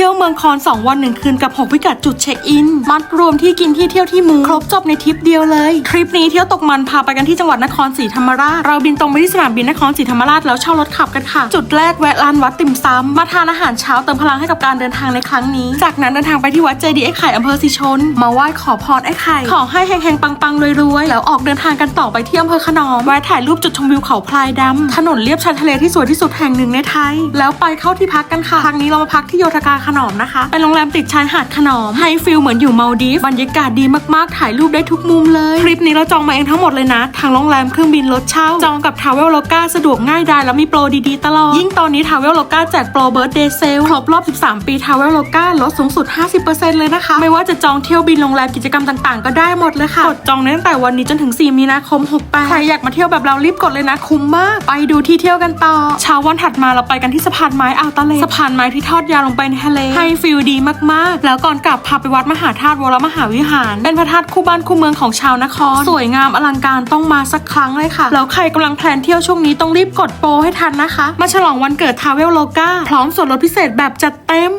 ที่ยวเมืองคอน 2 วัน 1 คืนกับ 6 พิกัดจุดเช็คอิน มัดรวมที่กินที่เที่ยวที่มูครบจบในทริปเดียวเลย ทริปนี้เที่ยวตกมันพาไปกันที่จังหวัดนครศรีธรรมราช เราบินตรงไปที่สนามบินนครศรีธรรมราชแล้วเช่ารถขับกันค่ะ จุดแรกแวะร้านวัดติ่มซำมาทานอาหารเช้าเติมพลังให้กับการเดินทางในครั้งนี้ จากนั้นเดินทางไปที่วัดเจดีย์ไอ้ไข่อำเภอสีชน มาไหว้ขอพรไอ้ไข่ขอให้เฮงๆปังๆรวยๆแล้วออกเดินทางกันต่อไปที่อำเภอขนอมแวะถ่ายรูปจุดชมวิวเขาพลายดำถนนเลียบชายทะเลที่สวยที่สุดแห่งหนึ่งในไทย แล้วไปเข้าที่พักกันค่ะครั้งนี้เรามาพักที่โยธกาขนอมนะคะเป็นโรงแรมติดชายหาดขนอมให้ฟิลเหมือนอยู่มาลดีฟบรรยากาศดีมากๆ ถ่ายรูปได้ทุกมุมเลยทริปนี้เราจองมาเองทั้งหมดเลยนะ ทางโรงแรมเครื่องบินรถเช่า จองกับทาวเวลโลกาสะดวกง่ายดายแล้วมีโปรดีๆ ตลอด ยิ่งตอนนี้ทาวเวลโลกาแจกโปรเบิร์ดเดย์เซลครบรอบ 13 ปีทาวเวลโลกาลดสูงสุด 50%เลยนะคะ ไม่ว่าจะจองเที่ยวบินโรงแรมกิจกรรมต่างๆ ก็ได้หมดเลยค่ะกดจองได้ตั้งแต่วันนี้จนถึง 4 มีนาคม 68 ใครอยากมาเที่ยวแบบเรารีบกดเลยนะคุ้มมาก ไปดูที่เที่ยวกันต่อเช้าวันถัดมาเราไปกันที่สะพานไม้อ่าวตะเลสะพานไม้ที่ทอดยาวลงไปในทะเลให้ฟิลดีมากๆ แล้วก่อนกลับพาไปวัดมหาธาตุวรมหาวิหาร เป็นพระธาตุคู่บ้านคู่เมืองของชาวนคร สวยงามอลังการต้องมาสักครั้งเลยค่ะ แล้วใครกำลังแพลนเที่ยวช่วงนี้ต้องรีบกดโปรให้ทันนะคะ มาฉลองวันเกิดทาวเวลโลกาพร้อมส่วนลดพิเศษแบบจัดเต็ม